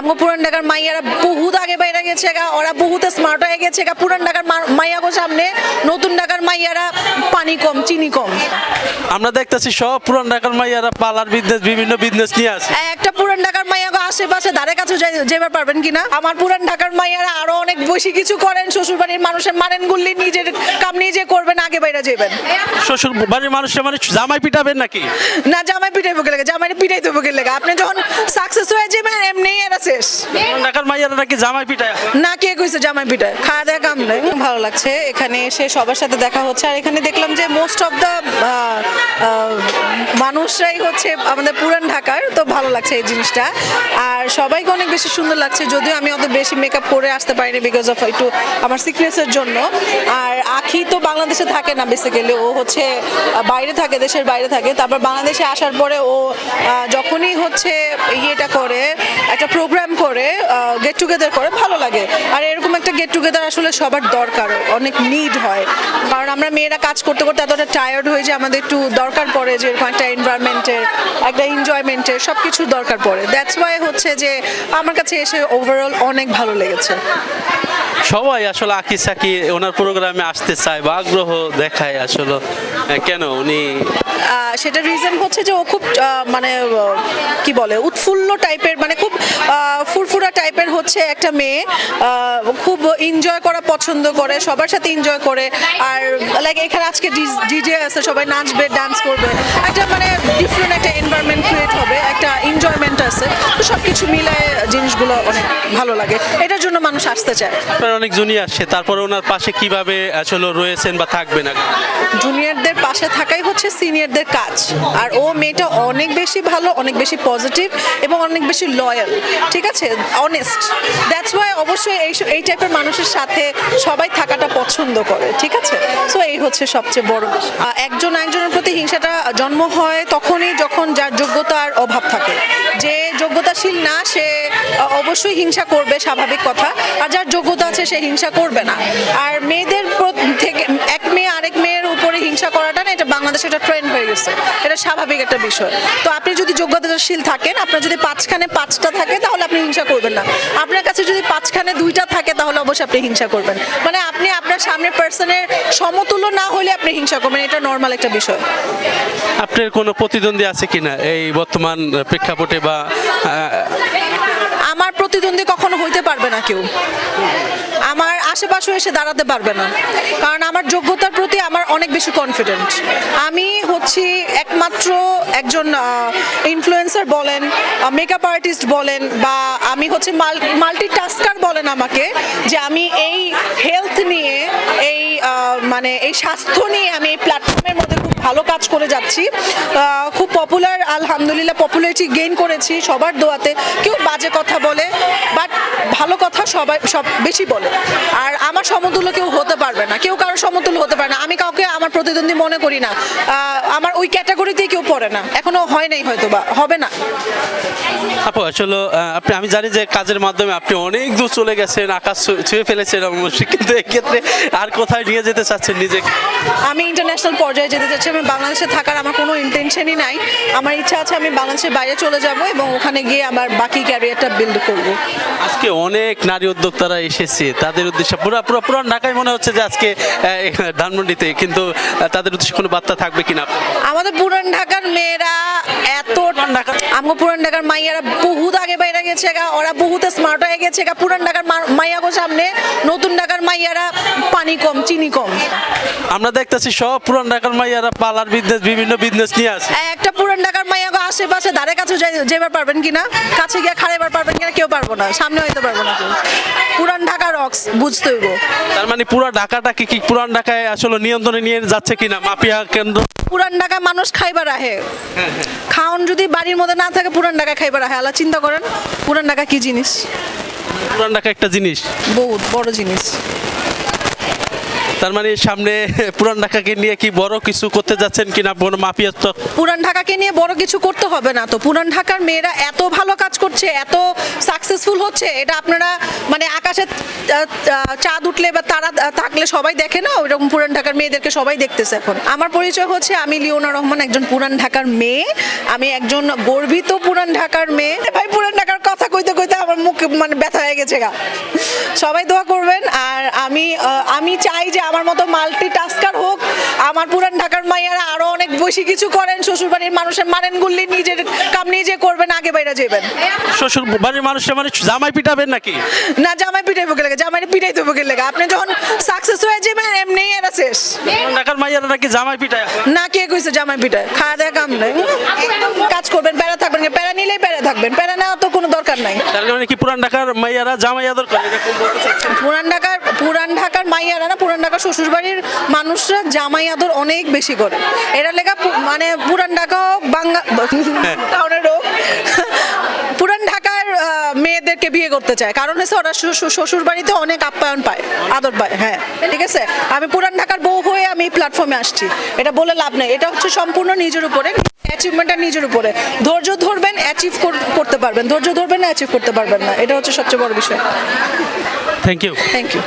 আমগো পুরান ঢাকার মাইয়ারা বহুত আগে বাইরে গেছে গা ওরা বহুত স্মার্ট হয়ে গেছে গা। পুরান ঢাকার মা- মাইয়াগো সামনে নতুন ঢাকার মাইয়ারা পানি কম চিনি কম। আমরা দেখতেছি সব পুরান ঢাকার মাইয়ারা পার্লার বিজনেস বিভিন্ন বিজনেস নিয়ে আছে। একটা পুরান ঢাকার মাইয়াগো আশেপাশে ধারে কাছে যেবার পারবেন কিনা? আমার পুরান ঢাকার মাইয়ারা আরও অনেক বেশি কিছু করেন শ্বশুর বাড়ির মানুষের মানেন গুল্লি নিজের কাম নিজে করবেন আগে বাইরে যাবেন শ্বশুর বাড়ির মানুষের মানে জামাই পিটাবেন নাকি? না জামাই পিটাই বকে লেগে জামাই পিটাই তো বকে লেগে আপনি যখন সাকসেস হয়ে যাবেন এমনি এরা শেষ। ঢাকার মাইয়ারা নাকি জামাই পিটায়। না কে কইছে জামাই পিঠায় খাওয়া দেওয়া কাম নেই। ভালো লাগছে। এখানে এসে সবার সাথে দেখা হচ্ছে। আর এখানে দেখলাম যে মোস্ট অফ দ্য মানুষরাই হচ্ছে আমাদের পুরান ঢাকার। তো ভালো লাগছে এই জিনিসটা। আর সবাইকে অনেক বেশি সুন্দর লাগছে। যদিও আমি অত বেশি মেকআপ করে আসতে পারিনি বিকজ অফ একটু আমার সিকনেসের জন্য। আর আখি তো বাংলাদেশে থাকে না বেসিক্যালি ও হচ্ছে বাইরে থাকে দেশের বাইরে থাকে। তারপর বাংলাদেশে আসার পরে ও যখনই হচ্ছে ইয়েটা করে একটা প্রোগ্রাম করে গেট টুগেদার করে ভালো লাগে। আর এরকম একটা গেট টুগেদার আসলে সবার দরকার অনেক নিড হয়। কারণ আমরা মেয়েরা কাজ করতে করতে এতটা টায়ার্ড হয়ে যে আমাদের একটু দরকার পড়ে যে এরকম একটা এনভায়রনমেন্টের একটা এনজয়মেন্টের সব কিছুর দরকার পড়ে। দ্যাটস ওয়াই হচ্ছে যে আমার কাছে এসে ওভারঅল অনেক ভালো লেগেছে। সবাই আসলে আকি সাকি ওনার প্রোগ্রামে আসতে চায় বা আগ্রহ দেখায় আসলে। কেন উনি? সেটা রিজন হচ্ছে যে ও খুব মানে কি বলে উৎফুল্ল টাইপের মানে খুব ফুরফুরা টাইপের হচ্ছে একটা মেয়ে খুব এনজয় করা পছন্দ করে, সবার সাথে এনজয় করে। আর লাইক এখানে আজকে ডিজে আছে, সবাই নাচবে ডান্স করবে। একটা মানে ডিফারেন্ট একটা এনভায়রনমেন্ট ক্রিয়েট হবে, একটা এনজয়মেন্ট আছে। তো সব কিছু মিলায় জিনিসগুলো অনেক ভালো লাগে। মানুষ আসতে চায়। আপনার অনেক জুনিয়র সে তারপরে ওনার পাশে কীভাবে আসলে রয়েছেন বা থাকবেন জুনিয়রদের পাশে থাকাই হচ্ছে সিনিয়রদের কাজ। আর ও মেয়েটা অনেক বেশি ভালো অনেক বেশি পজিটিভ এবং অনেক বেশি লয়াল ঠিক আছে? অনেস্ট দ্যাটস ওয়াই অবশ্যই এই এই টাইপের মানুষের সাথে সবাই থাকাটা পছন্দ করে ঠিক আছে? সো এই হচ্ছে সবচেয়ে বড়। একজন একজনের প্রতি হিংসাটা জন্ম হয় তখনই যখন যার যোগ্যতার অভাব থাকে। যে যোগ্যতাশীল না সে অবশ্যই হিংসা করবে স্বাভাবিক কথা। আর যার যোগ্যতা আছে, সে হিংসা করবে না। আর মেয়েদের থেকে এক মেয়ে আরেক মেয়ের উপরে হিংসা করাটা না, এটা বাংলাদেশে একটা ট্রেন্ড হয়ে গেছে। এটা স্বাভাবিক একটা বিষয়। তো আপনি যদি যোগ্যতাশীল থাকেন, আপনার যদি পাঁচখানে পাঁচটা থাকে, তাহলে আপনি হিংসা করবেন না। আপনার কাছে যদি পাঁচখানে দুইটা থাকে, তাহলে অবশ্যই আপনি হিংসা করবেন। মানে আপনি আপনার সামনের পার্সনের সমতুল্য না হলে আপনি হিংসা করবেন, এটা নর্মাল একটা বিষয়। আপনার কোনো প্রতিদ্বন্দ্বী আছে কিনা এই বর্তমান প্রেক্ষাপটে বা আমার প্রতিদ্বন্দ্বী কখনো হইতে পারবে না কেউ। আমার আশেপাশে এসে দাঁড়াতে পারবে না। কারণ আমার যোগ্যতার প্রতি আমার অনেক বেশি কনফিডেন্ট আমি হচ্ছি একমাত্র একজন ইনফ্লুয়েন্সার বলেন মেকআপ আর্টিস্ট বলেন, বা আমি হচ্ছে মাল্টি টাস্কার বলেন আমাকে, যে আমি এই হেলথ নিয়ে, এই মানে এই স্বাস্থ্য নিয়ে আমি এই প্ল্যাটফর্মের মধ্যে ভালো কাজ করে যাচ্ছি। খুব পপুলার আলহামদুলিল্লাহ পপুলারিটি গেইন করেছি সবার দোয়াতে। কেউ বাজে কথা বলে বাট ভালো কথা সবাই সব বেশি বলে। আর আমার সমতুল্য কেউ হতে পারবে না কেউ কারও সমতুল্য হতে পারে না। আমি কাউকে আমার প্রতিদ্বন্দ্বী মনে করি না। আমার ওই ক্যাটাগরিতেই কেউ পড়ে না। এখনও হয় নাই হয়তো বা হবে না। আপু আসলে আপনি আমি জানি যে কাজের মাধ্যমে আপনি অনেক দূর চলে গেছেন আকাশ ছুঁয়ে ফেলেছেন কিন্তু এক্ষেত্রে আর কোথায় নিয়ে যেতে চাচ্ছেন নিজেকে? আমি ইন্টারন্যাশনাল পর্যায়ে যেতে চাচ্ছি আমি বাংলাদেশে থাকার আমার কোনো ইন্টেনশনই নাই। আমার ইচ্ছা আছে আমি বাংলাদেশের বাইরে চলে যাব এবং ওখানে গিয়ে আমার বাকি ক্যারিয়ারটা বিল্ড করব। আজকে অনেক নারী উদ্যোক্তারা এসেছে তাদের উদ্দেশ্যে পুরো পুরো পুরো ঢাকায় মনে হচ্ছে যে আজকে ধানমন্ডিতে কিন্তু তাদের উদ্দেশ্যে কোনো বার্তা থাকবে কিনা? আমাদের পুরান ঢাকার মেয়েরা এত আমগো পুরান ঢাকার মাইয়ারা বহুত আগে বাইরে গেছে গা ওরা বহুত স্মার্ট হয়ে গেছে গা। পুরান ঢাকার মাইয়াগো সামনে নতুন ঢাকার মাইয়ারা পানি কম চিনি কম। আমরা দেখতেছি সব পুরান ঢাকার মাইয়ারা পালার বিজনেস বিভিন্ন বিজনেস নিয়ে আছে একটা আশেপাশে ধারে কাছে যেবার পারবেন কিনা কাছে গিয়ে খাড়াইবার পারবেন কিনা কেউ পারব না সামনে হইতে পারব না কেউ। পুরান ঢাকা রক্স বুঝতে হইব। তার মানে পুরো ঢাকাটা কি কি পুরান ঢাকায় আসলে নিয়ন্ত্রণে নিয়ে যাচ্ছে কিনা মাফিয়া কেন্দ্র? পুরান ঢাকা মানুষ খাইবার আহে। খাওন যদি বাড়ির মধ্যে না থাকে পুরান ঢাকা খাইবার আহে। আলা চিন্তা করেন পুরান ঢাকা কি জিনিস? পুরান ঢাকা একটা জিনিস। বহুত বড় জিনিস। তার মানে সামনে পুরান ঢাকাকে নিয়ে কি বড় কিছু করতে যাচ্ছেন কিনা বড় তো? পুরান ঢাকাকে নিয়ে বড় কিছু করতে হবে না তো। পুরান ঢাকার মেয়েরা এত ভালো কাজ করছে, এত সাকসেসফুল হচ্ছে, এটা আপনারা মানে আকাশে চাঁদ উঠলে বা তারা থাকলে সবাই দেখে না? ওইরকম পুরান ঢাকার মেয়েদেরকে সবাই দেখতেছে এখন। আমার পরিচয় হচ্ছে আমি লিওনা রহমান, একজন পুরান ঢাকার মেয়ে। আমি একজন গর্বিত পুরান ঢাকার মেয়ে। ভাই, পুরান ঢাকার কথা কইতে কইতে আমার মুখ মানে ব্যথা হয়ে গেছে গা। সবাই দোয়া করবেন, আর আমি আমি চাই যে আমার মতো মাল্টি টাস্কার হোক আমার পুরান ঢাকার মাইয়ারা আরও অনেক বেশি কিছু করেন শ্বশুরবাড়ির মানুষের মারেন গুল্লি নিজের কাম নিজে করবেন আগে বাইরে যাবেন শ্বশুর বাড়ির মানুষের মানে জামাই পিটাবেন নাকি? না জামাই পিটাই বকে লেগে জামাই পিটাই তো বকে লেগে। আপনি যখন সাকসেস হয়ে যাবেন এমনি এরা শেষ। ঢাকার মাইয়ারা নাকি জামাই পিটায়? না কে কইছে জামাই পিটায়? খাওয়া দেওয়া কাম নাই। কাজ করবেন প্যারা থাকবেন প্যারা নিলেই থাকবেন। প্যারা নেওয়ার তো কোনো দরকার নাই। তার কারণে কি পুরান ঢাকার মাইয়ারা জামাই আদর করে এরকম বলতে চাচ্ছেন? পুরান ঢাকার পুরান ঢাকার মাইয়ারা না পুরান ঢাকার শ্বশুরবাড়ির মানুষরা জামাই আদর অনেক বেশি করে। এরা লেখা মানে পুরান ঢাকা বাংলা টাউনের হোক পুরান ঢাকার আহ, মেয়েদেরকে বিয়ে করতে চায়। কারণ হচ্ছে ওরা শ্বশুর বাড়িতে অনেক আপ্যায়ন পায় আদর পায় হ্যাঁ ঠিক আছে? আমি পুরান ঢাকার বউ হয়ে আমি এই প্ল্যাটফর্মে আসছি। এটা বলে লাভ নেই। এটা হচ্ছে সম্পূর্ণ নিজের উপরে অ্যাচিভমেন্টটা নিজের উপরে। ধৈর্য ধরবেন অ্যাচিভ করতে পারবেন। ধৈর্য ধরবেন না অ্যাচিভ করতে পারবেন না। এটা হচ্ছে সবচেয়ে বড় বিষয়। Thank you thank you